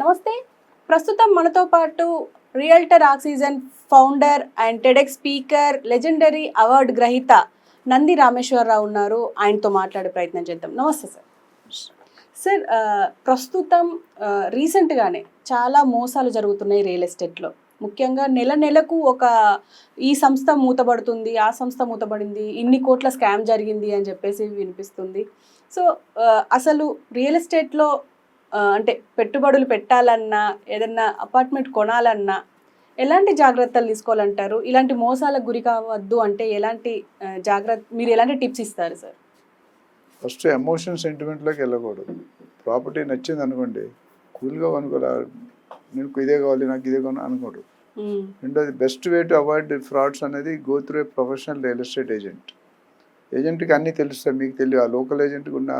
నమస్తే. ప్రస్తుతం మనతో పాటు realtor oxygen founder and TEDx speaker legendary award గ్రహీత నంది రామేశ్వరరావు ఉన్నారు. ఆయనతో మాట్లాడే ప్రయత్నం చేద్దాం. నమస్తే సార్. సార్ ప్రస్తుతం రీసెంట్గానే చాలా మోసాలు జరుగుతున్నాయి రియల్ ఎస్టేట్లో. ముఖ్యంగా నెల నెలకు ఒక ఈ సంస్థ మూతబడుతుంది ఆ సంస్థ మూతబడింది ఇన్ని కోట్ల స్కామ్ జరిగింది అని చెప్పేసి వినిపిస్తుంది. సో అసలు రియల్ ఎస్టేట్లో అంటే పెట్టుబడులు పెట్టాలన్నా ఏదన్నా అపార్ట్మెంట్ కొనాలన్నా ఎలాంటి జాగ్రత్తలు తీసుకోవాలంటారు? ఇలాంటి మోసాలకు గురి కావద్దు అంటే ఎలాంటి జాగ్రత్త మీరు ఎలాంటి టిప్స్ ఇస్తారు సార్? ఫస్ట్ ఎమోషన్ సెంటిమెంట్లోకి వెళ్ళకూడదు. ప్రాపర్టీ నచ్చింది అనుకోండి కూల్గా అనుకోలే నీకు ఇదే కావాలి నాకు ఇదే కావాలి అనుకోడు. రెండోది best way to avoid frauds అనేది go through a professional real estate agent ఏజెంట్కి అన్నీ తెలుస్తాయి మీకు తెలియదు. ఆ లోకల్ ఏజెంట్కి ఉన్న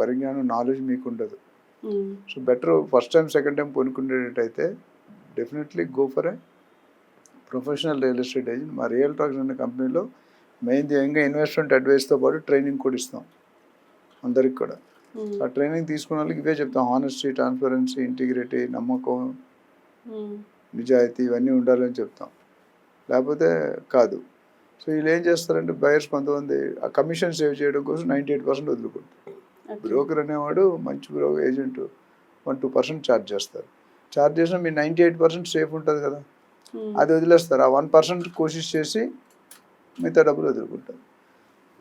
పరిజ్ఞానం నాలెడ్జ్ మీకు ఉండదు. So better first time second time కొనుక్కునేటట్టయితే definitely go for a professional real estate agent మా రియల్ టాక్స్ అనే కంపెనీలో మెయిన్ ఇంకా ఇన్వెస్ట్మెంట్ అడ్వైస్తో పాటు ట్రైనింగ్ కూడా ఇస్తాం. అందరికి కూడా. మ్మ్. ఆ ట్రైనింగ్ తీసుకున్న వాళ్ళకి ఇవే చెప్తాం. హానెస్టీ ట్రాన్స్పరెన్సీ ఇంటిగ్రిటీ నమ్మకం మ్మ్. నిజాయితీ ఇవన్నీ ఉండాలని చెప్తాం. లేకపోతే కాదు. సో వీళ్ళు ఏం చేస్తారంటే బయర్స్ కొంతమంది ఆ కమిషన్ సేవ్ చేయడం కోసం నైంటీ ఎయిట్ పర్సెంట్ వదులుకుంటారు. బ్రోకర్ అనేవాడు మంచి broker agent one two percent charge చేస్తారు. ఛార్జ్ చేసినా మీ నైంటీ ఎయిట్ పర్సెంట్ సేఫ్ ఉంటుంది కదా. మ్మ్. అది వదిలేస్తారు. ఆ వన్ పర్సెంట్ కోషిష్ చేసి మిగతా డబ్బులు వదులుకుంటారు.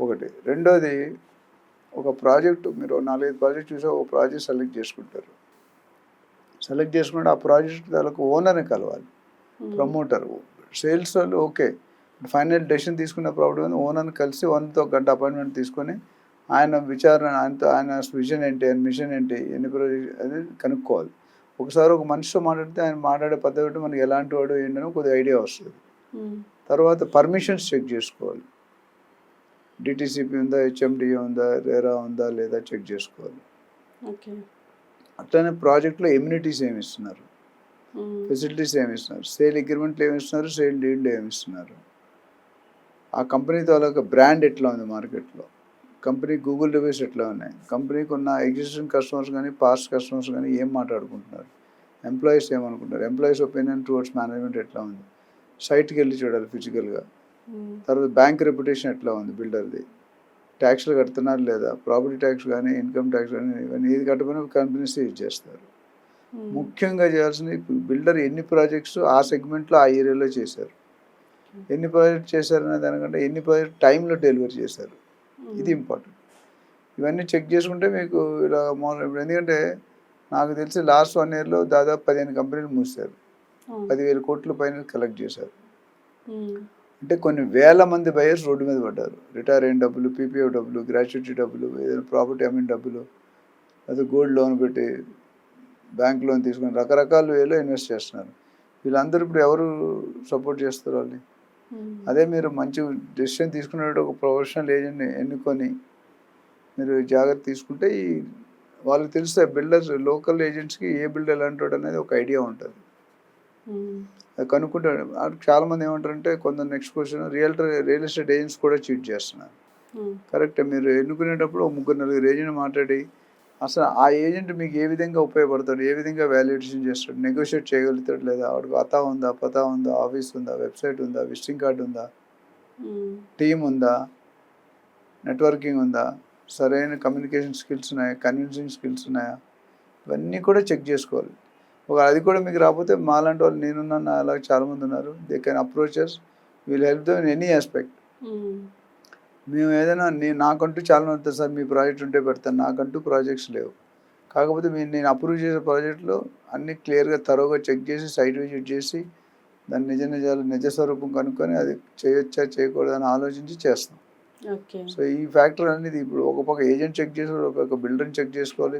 ఒకటి. రెండోది ఒక ప్రాజెక్ట్ మీరు నాలుగైదు ప్రాజెక్ట్ చూసి ఒక ప్రాజెక్ట్ సెలెక్ట్ చేసుకుంటారు. సెలెక్ట్ చేసుకుంటే ఆ ప్రాజెక్ట్ దానికి ఓనర్ని కలవాలి. మ్మ్. ప్రమోటర్. సేల్స్ వాళ్ళు ఓకే. ఫైనల్ డెసిషన్ తీసుకున్న ప్రాబ్లం ఓనర్ని కలిసి ఒక గంట అపాయింట్మెంట్ తీసుకొని ఆయన విచారణ ఆయనతో ఆయన విజన్ ఏంటి ఆయన మిషన్ ఏంటి ఎన్ని ప్రాజెక్ట్ అది కనుక్కోవాలి. ఒకసారి ఒక మనిషితో మాట్లాడితే ఆయన మాట్లాడే పద్ధతి మనకి ఎలాంటి వాడు ఏంటని కొద్దిగా ఐడియా వస్తుంది. మ్మ్. తర్వాత పర్మిషన్స్ చెక్ చేసుకోవాలి. డిటీసీపీ ఉందా హెచ్ఎండిఏ ఉందా రేరా ఉందా లేదా చెక్ చేసుకోవాలి. ఓకే. అట్లనే ప్రాజెక్ట్లో ఎమ్యూనిటీస్ ఏమి ఇస్తున్నారు? మ్మ్. ఫెసిలిటీస్ ఏమి ఇస్తున్నారు? సేల్ అగ్రిమెంట్లు ఏమి ఇస్తున్నారు? సేల్ డీడ్లు ఏమి ఇస్తున్నారు? ఆ కంపెనీ తాలూకా బ్రాండ్ ఎట్లా ఉంది మార్కెట్లో? కంపెనీ గూగుల్ రివ్యూస్ ఎట్లా ఉన్నాయి? కంపెనీకి ఉన్న ఎగ్జిస్టింగ్ కస్టమర్స్ కానీ పాస్ట్ కస్టమర్స్ కానీ ఏం మాట్లాడుకుంటున్నారు? ఎంప్లాయీస్ ఏమనుకుంటున్నారు? ఎంప్లాయీస్ ఒపీనియన్ టువర్డ్స్ మేనేజ్మెంట్ ఎట్లా ఉంది? సైట్కి వెళ్ళి చూడాలి ఫిజికల్గా మ్మ్. తర్వాత బ్యాంక్ రెప్యుటేషన్ ఎట్లా ఉంది బిల్డర్ది ట్యాక్స్లు కడుతున్నారు లేదా? ప్రాపర్టీ ట్యాక్స్ కానీ ఇన్కమ్ ట్యాక్స్ కానీ ఇవన్నీ ఏది కట్టకపోయినా కంపెనీస్ యూజ్ చేస్తారు. మ్మ్. ముఖ్యంగా చేయాల్సింది బిల్డర్ ఎన్ని ప్రాజెక్ట్స్ ఆ సెగ్మెంట్లో ఆ ఏరియాలో చేశారు? ఎన్ని ప్రాజెక్ట్ చేశారు అనే దానికంటే ఎన్ని ప్రాజెక్ట్ టైంలో డెలివరీ చేశారు? ఇది ఇంపార్టెంట్ ఇవన్నీ చెక్ చేసుకుంటే మీకు ఇలా మొదలు ఇప్పుడు ఎందుకంటే నాకు తెలిసి లాస్ట్ వన్ ఇయర్లో దాదాపు పదిహేను కంపెనీలు మూసారు. పదివేల కోట్ల పైన కలెక్ట్ చేశారు. అంటే కొన్ని వేల మంది బయర్స్ రోడ్డు మీద పడ్డారు రిటైర్ అయిన డబ్బులు పీపీఎఫ్ డబ్బులు గ్రాట్యుటీ డబ్బులు ఏదైనా ప్రాపర్టీ అమ్మిన డబ్బులు అది గోల్డ్ లోన్ పెట్టి బ్యాంక్ లోన్ తీసుకొని రకరకాల వేలో ఇన్వెస్ట్ చేస్తున్నారు వీళ్ళందరూ ఇప్పుడు ఎవరు సపోర్ట్ చేస్తారు వాళ్ళని. అదే మీరు మంచి డెసిషన్ తీసుకునేటప్పుడు ఒక ప్రొఫెషనల్ ఏజెంట్ని ఎన్నుకొని మీరు జాగ్రత్త తీసుకుంటే ఈ వాళ్ళకి తెలుస్తాయి బిల్డర్స్ లోకల్ ఏజెంట్స్కి ఏ బిల్డర్ ఎలాంటి అనేది ఒక ఐడియా ఉంటుంది. మ్మ్. అది కనుక్కుంటే చాలా మంది ఏమంటారంటే కొంత next question real real estate agents కూడా చీట్ చేస్తున్నారు. కరెక్ట్ మీరు ఎన్నుకునేటప్పుడు ఒక ముగ్గురు నలుగురు ఏజెంట్ మాట్లాడి అసలు ఆ ఏజెంట్ మీకు ఏ విధంగా ఉపయోగపడతాడు? ఏ విధంగా వాల్యుయేషన్ చేస్తాడు? నెగోషియేట్ చేయగలుగుతాడు లేదా? వాడికి అతా ఉందా? పతా ఉందా? ఆఫీస్ ఉందా? వెబ్సైట్ ఉందా? విజిటింగ్ కార్డు ఉందా. టీం ఉందా? నెట్వర్కింగ్ ఉందా? సరైన కమ్యూనికేషన్ స్కిల్స్ ఉన్నాయా? కన్విన్సింగ్ స్కిల్స్ ఉన్నాయా? ఇవన్నీ కూడా చెక్ చేసుకోవాలి. ఒక అది కూడా మీకు రాకపోతే మాలాంటి వాళ్ళు నేనున్నాను అలా చాలామంది ఉన్నారు. They can approachers will help them in any aspect hmm. ఏదైనా నేను నాకంటూ చాలా ఉంటుంది సార్ మీ ప్రాజెక్ట్ ఉంటే పెడతాను. నాకంటూ ప్రాజెక్ట్స్ లేవు. కాకపోతే మీరు నేను అప్రూవ్ చేసే ప్రాజెక్టులో అన్ని క్లియర్గా తరోగా చెక్ చేసి సైట్ విజిట్ చేసి దాని నిజ నిజాలు నిజ స్వరూపం కనుక్కొని అది చేయొచ్చా చేయకూడదని ఆలోచించి చేస్తాం ఓకే. సో ఈ ఫ్యాక్టర్ అనేది ఇప్పుడు ఒక పక్క ఏజెంట్ చెక్ చేసుకోవాలి ఒక పక్క బిల్డర్ని చెక్ చేసుకోవాలి.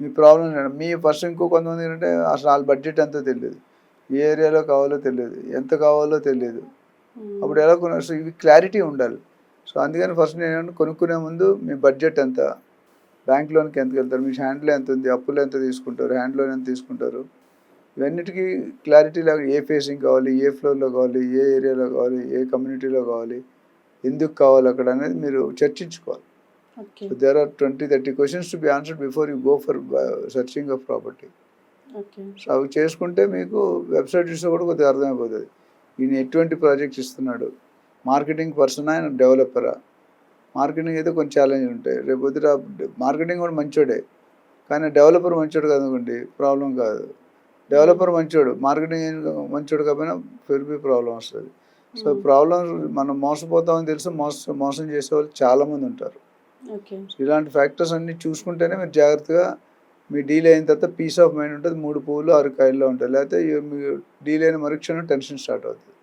మీ ప్రాబ్లం మీ ఫస్ట్ ఇంకో కొంతమంది ఏంటంటే అసలు వాళ్ళ బడ్జెట్ ఎంతో తెలియదు. ఏ ఏరియాలో కావాలో తెలియదు. ఎంత కావాలో తెలియదు. అప్పుడు ఎలా కొన్నారు సో ఇవి క్లారిటీ ఉండాలి. సో అందుకని ఫస్ట్ నేను కొనుక్కునే ముందు మీ బడ్జెట్ ఎంత? బ్యాంక్ లోన్కి ఎంత వెళ్తారు మీ హ్యాండ్లో ఎంత ఉంది? అప్పులు ఎంత తీసుకుంటారు? హ్యాండ్ లోన్ ఎంత తీసుకుంటారు? ఇవన్నిటికీ క్లారిటీ లేక ఏ ఫేసింగ్ కావాలి? ఏ ఫ్లోర్లో కావాలి? ఏ ఏరియాలో కావాలి? ఏ కమ్యూనిటీలో కావాలి? ఎందుకు కావాలి అక్కడ అనేది మీరు చర్చించుకోవాలి. So there are twenty thirty questions to be answered before you go for searching of property okay. So అవి చేసుకుంటే మీకు వెబ్సైట్ చూస్తే కూడా కొద్దిగా అర్థమైపోతుంది. ఈయన ఎటువంటి ప్రాజెక్ట్స్ ఇస్తున్నాడు? మార్కెటింగ్ పర్సన్ ఆయన డెవలపరా. మార్కెటింగ్ అయితే కొన్ని ఛాలెంజ్ ఉంటాయి రేపు పొద్దుట మార్కెటింగ్ కూడా మంచోడే. కానీ డెవలపర్ మంచోడు కదనుకోండి ప్రాబ్లం కాదు. డెవలపర్ మంచోడు మార్కెటింగ్ మంచోడు కాకపోయినా పెరిగి ప్రాబ్లం వస్తుంది. సో ప్రాబ్లం మనం మోసపోతామని తెలుసు మోస మోసం చేసే వాళ్ళు చాలామంది ఉంటారు. ఇలాంటి ఫ్యాక్టర్స్ అన్ని చూసుకుంటేనే మీరు జాగ్రత్తగా మీ డీల్ అయిన తర్వాత పీస్ ఆఫ్ మైండ్ ఉంటుంది మూడు పువ్వులు ఆరు కాయల్లో ఉంటాయి లేకపోతే మీ డీల్ అయిన మరుక్షణం టెన్షన్ స్టార్ట్ అవుతుంది.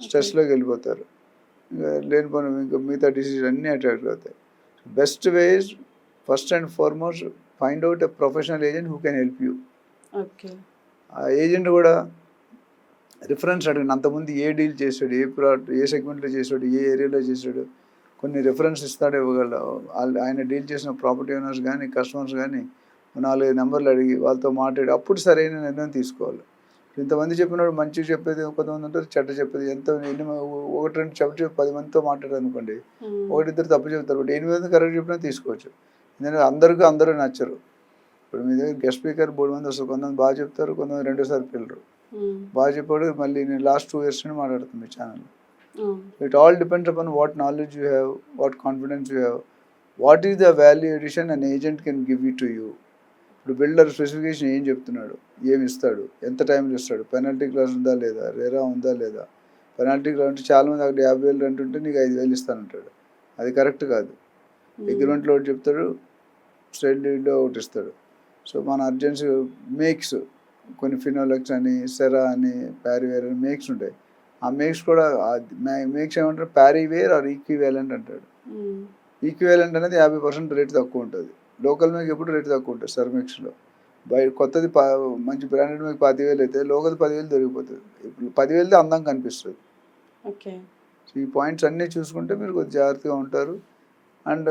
స్ట్రెస్లోకి వెళ్ళిపోతారు. ఇంకా లేని పని ఇంకా మిగతా డిసీజన్ అన్నీ అట్రాక్ట్ అవుతాయి best ways first and foremost find out a professional agent who can help you okay ఆ ఏజెంట్ కూడా రిఫరెన్స్ అడిగిన అంతకుముందు ఏ డీల్ చేశాడు ఏ ప్లాట్ ఏ సెగ్మెంట్లో చేశాడు ఏ ఏరియాలో చేశాడు కొన్ని రిఫరెన్స్ ఇస్తాడు ఇవ్వగల. వాళ్ళు- ఆయన డీల్ చేసిన ప్రాపర్టీ ఓనర్స్ కానీ కస్టమర్స్ కానీ నాలుగైదు నెంబర్లు అడిగి వాళ్ళతో మాట్లాడి అప్పుడు సరైన నిర్ణయం తీసుకోవాలి. ఇంతమంది చెప్పినప్పుడు మంచిగా చెప్పేది కొంతమంది ఉంటారు చెడ్డ చెప్పేది. ఎంత ఎన్ని ఒకటి రెండు చెప్పు పది మందితో మాట్లాడారు అనుకోండి ఒకటిద్దరు తప్పు చెప్తారు బట్ ఎనిమిది మంది కరెక్ట్ చెప్పినా తీసుకోవచ్చు. ఎందుకంటే అందరికీ అందరూ నచ్చరు. ఇప్పుడు మీ దగ్గర గెస్ట్ స్పీకర్ మూడు మంది వస్తారు కొంతమంది బాగా చెప్తారు కొంతమంది రెండోసారి పిల్లరు బాగా చెప్పాడు మళ్ళీ నేను లాస్ట్ టూ ఇయర్స్ నుండి మాట్లాడుతాను మీ channel. It all depends upon what knowledge you have what confidence you have what is the value addition an agent can give you to you ఇప్పుడు బిల్డర్ స్పెసిఫికేషన్ ఏం చెప్తున్నాడు? ఏమి ఇస్తాడు? ఎంత టైంలో ఇస్తాడు పెనాల్టీ క్లాస్ ఉందా లేదా? రేరా ఉందా లేదా? పెనాల్టీ క్లాస్ అంటే చాలా మంది అక్కడ యాభై వేలు రెంట్ ఉంటే నీకు ఐదు వేలు ఇస్తానంటాడు. అది కరెక్ట్ కాదు. అగ్రిమెంట్లో ఒకటి చెప్తాడు స్ట్రైట్ డీడ్లో ఒకటి ఇస్తాడు. సో మన అర్జెన్సీ మేక్స్ కొన్ని ఫినోలెక్స్ అని సెరా అని ప్యారీవేర్ అని మేక్స్ ఉంటాయి. ఆ మేక్స్ కూడా మేక్స్ ఏమంటారు? ప్యారీవేర్ ఆర్ ఈక్వివేలెంట్ అంటాడు. ఈక్వివేలెంట్ అనేది యాభై పర్సెంట్ రేట్ తక్కువ ఉంటుంది. లోకల్ మేక్ ఎప్పుడు రేట్ తక్కువ ఉంటుంది సర్మిక్స్లో బయట కొత్తది ప మంచి బ్రాండెడ్ మేక్ పదివేలు అయితే లోకల్ పదివేలు దొరికిపోతుంది. ఇప్పుడు పదివేలది అందంగా కనిపిస్తుంది. ఓకే. సో ఈ పాయింట్స్ అన్నీ చూసుకుంటే మీరు కొద్దిగా జాగ్రత్తగా ఉంటారు. అండ్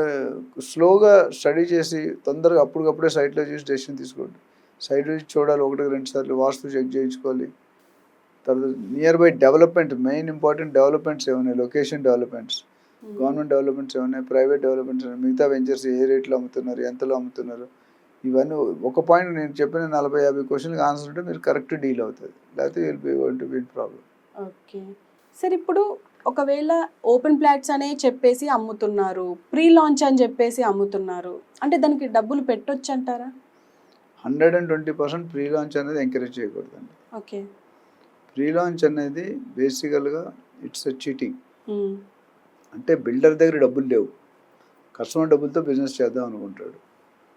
స్లోగా స్టడీ చేసి తొందరగా అప్పటికప్పుడే సైట్లో చూసి డెసిషన్ తీసుకోండి. సైట్ చూసి చూడాలి ఒకటి రెండు సార్లు వాస్తు చెక్ చేయించుకోవాలి. తర్వాత nearby development main important developments ఏమున్నాయి? లొకేషన్ డెవలప్మెంట్స్ గవర్నమెంట్ డెవలప్మెంట్స్ ఏమున్నాయి? ప్రైవేట్ డెవలప్మెంట్స్ ఏమున్నాయి? మిగతా వెంచర్స్ ఏ రేట్లో అమ్ముతున్నారు? ఎంతలో అమ్ముతున్నారు? ఇవన్నీ ఒక పాయింట్ నేను చెప్పిన నలభై యాభై క్వశ్చన్కి ఆన్సర్ ఉంటే మీరు కరెక్ట్ డీల్ అవుతుంది లేకపోతే will be to be problem okay. Sir ఇప్పుడు ఒకవేళ ఓపెన్ ప్లాట్స్ అనే చెప్పేసి అమ్ముతున్నారు ప్రీ లాంచ్ అని చెప్పేసి అమ్ముతున్నారు అంటే దానికి డబ్బులు పెట్టొచ్చు అంటారా? Hundred and twenty percent pre launch అనేది ఎంకరేజ్ చేయకూడదండి. ఓకే. ప్రీ లాంచ్ అనేది బేసికల్గా ఇట్స్ అ చీటింగ్ అంటే బిల్డర్ దగ్గర డబ్బులు లేవు. కస్టమర్ డబ్బులతో బిజినెస్ చేద్దాం అనుకుంటాడు.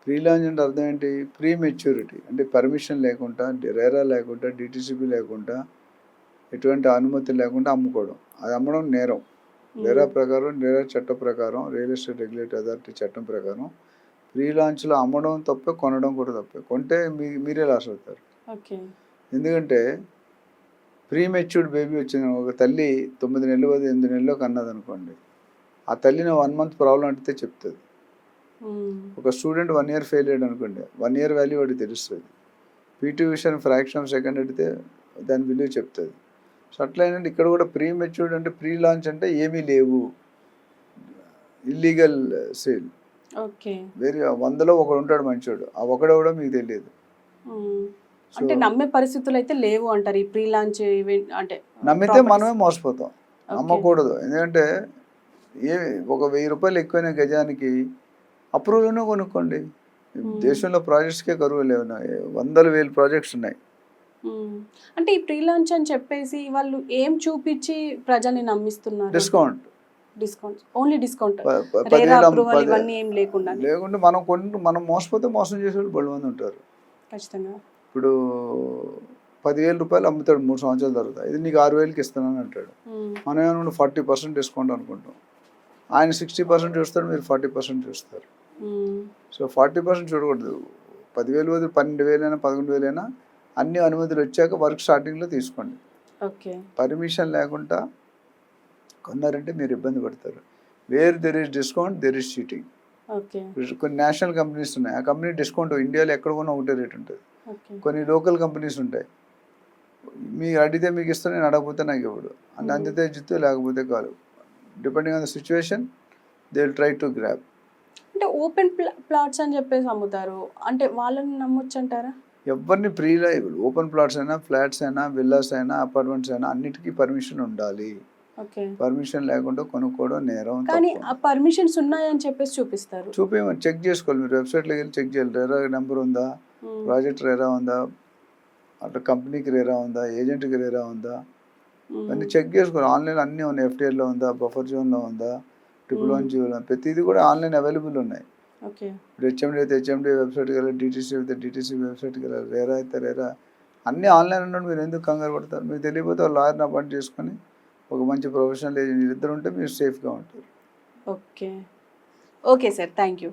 ప్రీ లాంచ్ అంటే అర్థం ఏంటి? ప్రీ మెచ్యూరిటీ అంటే పర్మిషన్ లేకుండా రేరా లేకుండా డిటీసీపీ లేకుండా ఎటువంటి అనుమతి లేకుండా అమ్ముకోవడం. అది అమ్మడం నేరం. రేరా ప్రకారం రేరా చట్టం ప్రకారం రియల్ ఎస్టేట్ రెగ్యులేటరీ అథారిటీ చట్టం ప్రకారం ప్రీ లాంచ్లో అమ్మడం తప్పే కొనడం కూడా తప్పే. కొంటే మీ మీరే లాస్ అవుతారు. ఓకే. ఎందుకంటే ప్రీ మెచ్యూర్డ్ బేబీ వచ్చిన ఒక తల్లి తొమ్మిది నెలలు పది ఎనిమిది నెలల్లో కన్నది అనుకోండి ఆ తల్లిని వన్ మంత్ ప్రాబ్లం అంటే చెప్తుంది. ఒక స్టూడెంట్ వన్ ఇయర్ ఫెయిల్ అయ్యాడు అనుకోండి వన్ ఇయర్ వాల్యూ వాడికి తెలుస్తుంది. పీటీ విషయం ఫ్రాక్షన్ ఆఫ్ సెకండ్ అడిగితే దాని విలువ చెప్తుంది. సో అట్లా ఏంటంటే ఇక్కడ కూడా ప్రీ మెచ్యూర్డ్ అంటే ప్రీ లాంచ్ అంటే ఏమీ లేవు. ఇల్లీగల్ సేల్ ఓకే వేరే వందలో ఒకడు ఉంటాడు మంచోడు ఆ ఒకడు కూడా మీకు తెలియదు. సో అంటే నమ్మే పరిస్థితులు అయితే లేవు అంటారు ఈ ప్రీ లాంచ్ ఈవెంట్ అంటే నమ్మితే. మనమే మోసపోతాం. Okay. అమ్మకూడదు ఎందుకంటే ఏ ఒక వెయ్యి రూపాయలు ఎక్కువైన గజానికి అప్రూవల్నే కొనుక్కోండి. దేశంలో ప్రాజెక్ట్స్కే కరువు లేవు. వందల వేలు ప్రాజెక్ట్స్ ఉన్నాయి. మ్మ్. అంటే ఈ ప్రీ లాంచ్ అని చెప్పేసి వాళ్ళు ఏం చూపించి ప్రజల్ని నమ్మిస్తున్నారు? డిస్కౌంట్ డిస్కౌంట్ ఓన్లీ డిస్కౌంట్ ఇవన్నీ ఏం లేకుండా. లేకుంటే మనం కొన్ని మనం మోసపోతే మోసం చేసేవాళ్ళు బడి మంది ఉంటారు. ఖచ్చితంగా. ఇప్పుడు పదివేల రూపాయలు అమ్ముతాడు మూడు సంవత్సరాల తర్వాత. ఇది నీకు ఆరు వేలకి ఇస్తున్నాను అంటాడు. మనం ఏమన్నా ఫార్టీ పర్సెంట్ డిస్కౌంట్ అనుకుంటాం. ఆయన సిక్స్టీ పర్సెంట్ చూస్తాడు మీరు ఫార్టీ పర్సెంట్ చూస్తారు. సో ఫార్టీ పర్సెంట్ చూడకూడదు. పదివేలు వదిలి పన్నెండు వేలైనా పదకొండు వేలైనా అన్ని అనుమతులు వచ్చాక వర్క్ స్టార్టింగ్లో తీసుకోండి. ఓకే. పర్మిషన్ లేకుండా కొన్నారంటే మీరు ఇబ్బంది పడతారు. Where there is discount there is cheating okay. కొన్ని నేషనల్ కంపెనీస్ ఉన్నాయి. ఆ కంపెనీ డిస్కౌంట్ ఇండియాలో ఎక్కడ కొన్నా ఒకటే రేట్ ఉంటుంది. కొన్ని లోకల్ కంపెనీస్ ఉంటాయి. మీరు అడిగితే మీకు ఇస్తాను నేను అడగకపోతే నాకు ఇవ్వడు. అని Mhm. అందితే జిత్తు లేకపోతే కాదు. Depending on the situation they will try to grab అంటే ఓపెన్ ప్లాట్స్ అని చెప్పేసి అమ్ముతారు. అంటే వాళ్ళని నమ్మొచ్చు అంటారా? ఎవరిని ప్రీలో ఓపెన్ ప్లాట్స్ అయినా ఫ్లాట్స్ అయినా విల్లాస్ అయినా అపార్ట్మెంట్స్ అయినా అన్నిటికీ పర్మిషన్ ఉండాలి. ఓకే. పర్మిషన్ లేకుండా కొనుక్కోవడం నేరం కానీ. ఆ పర్మిషన్స్ ఉన్నాయని చెప్పేసి చూపిస్తారు. చూపించమని చెక్ చేసుకోవాలి. మీరు వెబ్సైట్లోకి వెళ్ళి చెక్ చేయాలి. నెంబర్ ఉందా. ప్రాజెక్ట్ రేరా ఉందా? అట్లా కంపెనీకి రేరా ఉందా? ఏజెంట్కి రేరా ఉందా? మ్మ్. అన్ని చెక్ చేసుకోవాలి ఆన్లైన్ అన్నీ ఉన్నాయి. ఎఫ్టీఆర్లో ఉందా? బఫర్ జోన్లో ఉందా? ట్రిపుల్ వన్ జీవోలో ప్రతిదీ కూడా ఆన్లైన్ అవైలబుల్ ఉన్నాయి. ఓకే. ఇప్పుడు హెచ్ఎండి అయితే హెచ్ఎండి వెబ్సైట్కి వెళ్ళాలి డిటీసీ అయితే డిటీసీ వెబ్సైట్కి వెళ్ళాలి రేరా అయితే రేరా. అన్నీ ఆన్లైన్ ఉన్నాడు మీరు ఎందుకు కంగారు పడతారు? మీకు తెలియకపోతే లాయర్ని అపాయింట్ చేసుకొని ఒక మంచి ప్రొఫెషనల్ ఏజెంట్ ఇద్దరు ఉంటే మీరు సేఫ్గా ఉంటారు. Okay. Okay sir. Thank you